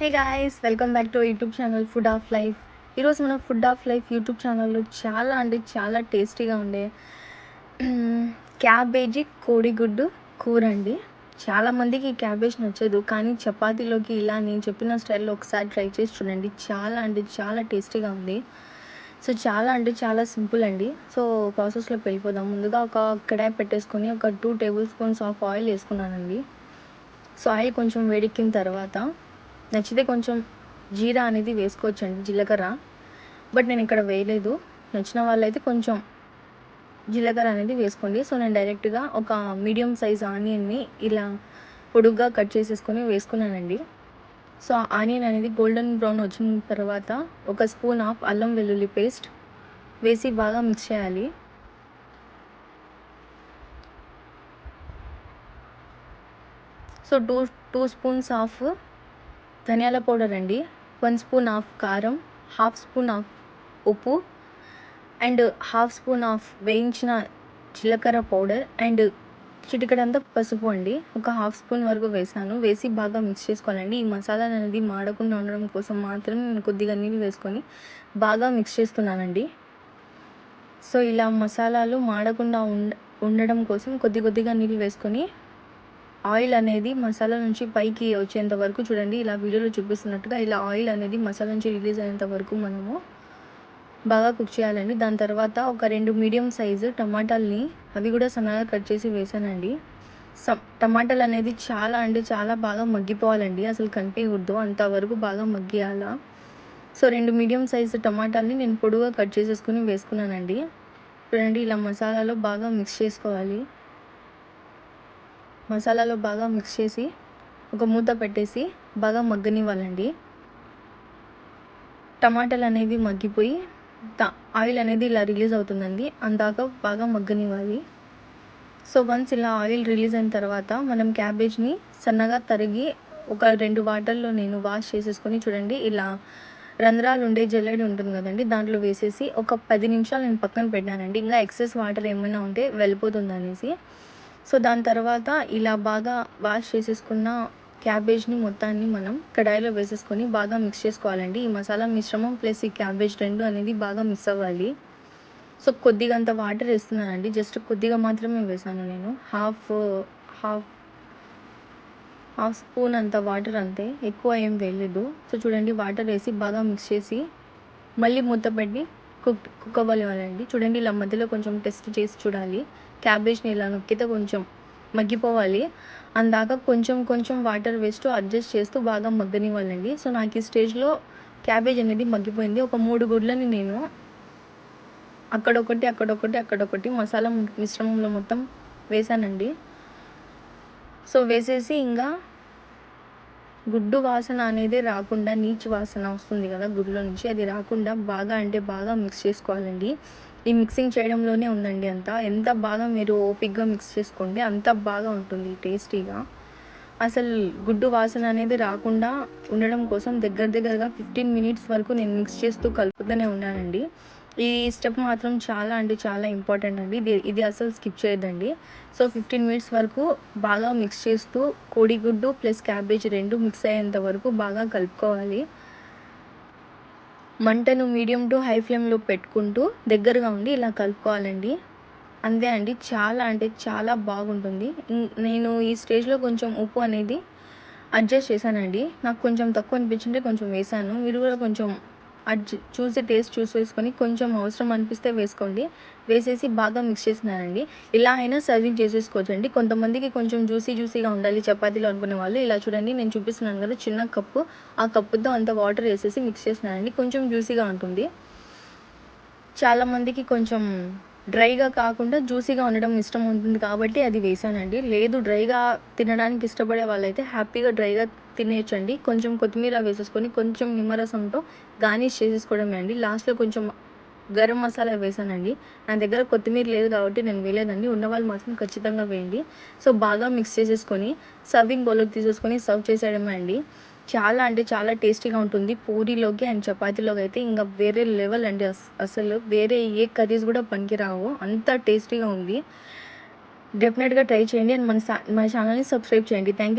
Hey guys welcome back to YouTube channel food of life ఈరోజు మనం food of life YouTube ఛానల్లో చాలా అంటే చాలా టేస్టీగా ఉండే క్యాబేజీ కోడిగుడ్డు కూర అండి. చాలామందికి ఈ క్యాబేజ్ నచ్చదు కానీ చపాతీలోకి ఇలా నేను చెప్పిన స్టైల్లో ఒకసారి ట్రై చేసి చూడండి. చాలా అంటే చాలా టేస్టీగా ఉంది. సో చాలా అంటే చాలా సింపుల్ అండి. సో ప్రాసెస్లోకి వెళ్ళిపోదాం. ముందుగా ఒక కడాయి పెట్టేసుకొని ఒక two tablespoons of oil వేసుకున్నానండి. సో ఆయిల్ కొంచెం వేడెక్కిన తర్వాత నచ్చితే కొంచెం జీరా అనేది వేసుకోవచ్చండి జీలకర్ర. బట్ నేను ఇక్కడ వేయలేదు. నచ్చిన వాళ్ళైతే కొంచెం జీలకర్ర అనేది వేసుకోండి. సో నేను డైరెక్ట్గా ఒక మీడియం సైజ్ ఆనియన్ని ఇలా పొడుగ్గా కట్ చేసేసుకొని వేసుకున్నానండి. సో ఆనియన్ అనేది గోల్డెన్ బ్రౌన్ వచ్చిన తర్వాత ఒక స్పూన్ ఆఫ్ అల్లం వెల్లుల్లి పేస్ట్ వేసి బాగా మిక్స్ చేయాలి. So two two spoons of ధనియాల పౌడర్ అండి. వన్ స్పూన్ ఆఫ్ కారం హాఫ్ స్పూన్ ఆఫ్ ఉప్పు అండ్ హాఫ్ స్పూన్ ఆఫ్ వేయించిన జీలకర్ర పౌడర్ అండ్ చిటికడంతా పసుపు అండి. ఒక హాఫ్ స్పూన్ వరకు వేసాను. వేసి బాగా మిక్స్ చేసుకోవాలండి. ఈ మసాలా అనేది మాడకుండా ఉండడం కోసం మాత్రమే నేను కొద్దిగా నీళ్ళు వేసుకొని బాగా మిక్స్ చేస్తున్నానండి. సో ఇలా మసాలాలు మాడకుండా ఉండ ఉండడం కోసం కొద్ది కొద్దిగా నీళ్ళు వేసుకొని ఆయిల్ అనేది మసాలా నుంచి పైకి వచ్చేంత వరకు చూడండి ఇలా వీడియోలో చూపిస్తున్నట్టుగా ఇలా ఆయిల్ అనేది మసాలా నుంచి రిలీజ్ అయ్యేంత వరకు మనము బాగా కుక్ చేయాలండి. దాని తర్వాత ఒక రెండు మీడియం సైజు టమాటాలని అవి కూడా సన్నగా కట్ చేసి వేసానండి. స టమాటాలు అనేది చాలా అంటే చాలా బాగా మగ్గిపోవాలండి. అసలు కనిపించకూడదు అంతవరకు బాగా మగ్గియాల. సో రెండు మీడియం సైజు టమాటాలని నేను పొడుగా కట్ చేసేసుకుని వేసుకున్నానండి. చూడండి ఇలా మసాలాలో బాగా మిక్స్ చేసుకోవాలి. మసాలాలో బాగా మిక్స్ చేసి ఒక మూత పెట్టేసి బాగా మగ్గనివ్వాలండి. టమాటాలు అనేవి మగ్గిపోయి ఆయిల్ అనేది ఇలా రిలీజ్ అవుతుందండి. అందాక బాగా మగ్గనివ్వాలి. సో వన్స్ ఇలా ఆయిల్ రిలీజ్ అయిన తర్వాత మనం క్యాబేజ్ని సన్నగా తరిగి ఒక రెండు వాటర్లో నేను వాష్ చేసేసుకొని చూడండి ఇలా రంధ్రాలు ఉండే జల్లెడి ఉంటుంది కదండి దాంట్లో వేసేసి ఒక పది నిమిషాలు నేను పక్కన పెట్టానండి. ఇంకా ఎక్సెస్ వాటర్ ఏమైనా ఉంటే వెళ్ళిపోతుంది అనేసి సో దాని తర్వాత ఇలా బాగా వాష్ చేసేసుకున్న క్యాబేజ్ని మొత్తాన్ని మనం కడాయిలో వేసేసుకొని బాగా మిక్స్ చేసుకోవాలండి. ఈ మసాలా మిశ్రమం ప్లస్ ఈ క్యాబేజ్ రెండు అనేది బాగా మిక్స్ అవ్వాలి. సో కొద్దిగా అంత వాటర్ వేస్తున్నానండి. జస్ట్ కొద్దిగా మాత్రమే వేసాను నేను. హాఫ్ హాఫ్ హాఫ్ స్పూన్ అంత వాటర్ అంతే. ఎక్కువ ఏం వేయలేదు. సో చూడండి వాటర్ వేసి బాగా మిక్స్ చేసి మళ్ళీ మూత పెట్టి కుక్ కుక్ అవ్వాలండి. చూడండి ఇలా మధ్యలో కొంచెం టెస్ట్ చేసి చూడాలి. క్యాబేజ్ని ఇలా నొక్కితే కొంచెం మగ్గిపోవాలి. అందాక కొంచెం కొంచెం వాటర్ వేస్తూ అడ్జస్ట్ చేస్తూ బాగా మగ్గనివ్వాలండి. సో నాకు ఈ స్టేజ్లో క్యాబేజ్ అనేది మగ్గిపోయింది. ఒక మూడు గుడ్లని నేను అక్కడొకటి అక్కడొకటి అక్కడొకటి మసాలా మిశ్రమంలో మొత్తం వేసానండి సో వేసేసి ఇంకా గుడ్డు వాసన అనేది రాకుండా నీచు వాసన వస్తుంది కదా గుడ్లో నుంచి అది రాకుండా బాగా అంటే బాగా మిక్స్ చేసుకోవాలండి. ఈ మిక్సింగ్ చేయడంలోనే ఉందండి అంతా. ఎంత బాగా మీరు ఓపిక్గా మిక్స్ చేసుకోండి అంత బాగా ఉంటుంది టేస్టీగా. అసలు గుడ్డు వాసన అనేది రాకుండా ఉండడం కోసం దగ్గర దగ్గరగా ఫిఫ్టీన్ మినిట్స్ వరకు నేను మిక్స్ చేస్తూ కలుపుతూనే ఉన్నానండి. ఈ స్టెప్ మాత్రం చాలా అంటే చాలా ఇంపార్టెంట్ అండి. ఇది ఇది అసలు స్కిప్ చేయొద్దండి. సో ఫిఫ్టీన్ మినిట్స్ వరకు బాగా మిక్స్ చేస్తూ కోడిగుడ్డు ప్లస్ క్యాబేజ్ రెండు మిక్స్ అయ్యేంత వరకు బాగా కలుపుకోవాలి. మంటను మీడియం టు హై ఫ్లేమ్లో పెట్టుకుంటూ దగ్గరగా ఉండి ఇలా కలుపుకోవాలండి. అంతే అండి. చాలా అంటే చాలా బాగుంటుంది. నేను ఈ స్టేజ్లో కొంచెం ఉప్పు అనేది అడ్జస్ట్ చేశానండి. నాకు కొంచెం తక్కువ అనిపించింటే కొంచెం వేసాను మీరు కూడా కొంచెం అది చూసి టేస్ట్ చూసి వేసుకొని కొంచెం అవసరం అనిపిస్తే వేసుకోండి. వేసేసి బాగా మిక్స్ చేసినారండి. ఇలా అయినా సర్వింగ్ చేసేసుకోవచ్చండి. కొంతమందికి కొంచెం జ్యూసీ జ్యూసీగా ఉండాలి చపాతీలు అనుకునే వాళ్ళు. ఇలా చూడండి నేను చూపిస్తున్నాను కదా చిన్న కప్పు. ఆ కప్పుతో అంత వాటర్ వేసేసి మిక్స్ చేసినారండి. కొంచెం జ్యూసీగా ఉంటుంది. చాలామందికి కొంచెం డ్రైగా కాకుండా జ్యూసీగా ఉండడం ఇష్టం ఉంటుంది కాబట్టి అది వేసానండి లేదు డ్రైగా తినడానికి ఇష్టపడే వాళ్ళైతే హ్యాపీగా డ్రైగా తినేయచ్చండి. కొంచెం కొత్తిమీర వేసేసుకొని కొంచెం నిమ్మరసంతో గార్నిష్ చేసేసుకోవడమే అండి. లాస్ట్లో కొంచెం గరం మసాలా వేసానండి నా దగ్గర కొత్తిమీర లేదు కాబట్టి నేను వేయలేదండి. ఉన్నవాళ్ళు మాత్రం ఖచ్చితంగా వేయండి. సో బాగా మిక్స్ చేసేసుకొని సర్వింగ్ బౌల్లోకి తీసేసుకొని సర్వ్ చేసేయడమే అండి. చాలా అంటే చాలా టేస్టీగా ఉంటుంది. పూరీలోకి అండ్ చపాతీలోకి అయితే ఇంకా వేరే లెవెల్ అండి అసలు వేరే ఏ కర్రీస్ కూడా పనికిరావు. అంత టేస్టీగా ఉంది. డెఫినెట్గా ట్రై చేయండి అండ్ మన మన ఛానల్ని సబ్స్క్రైబ్ చేయండి. Thank you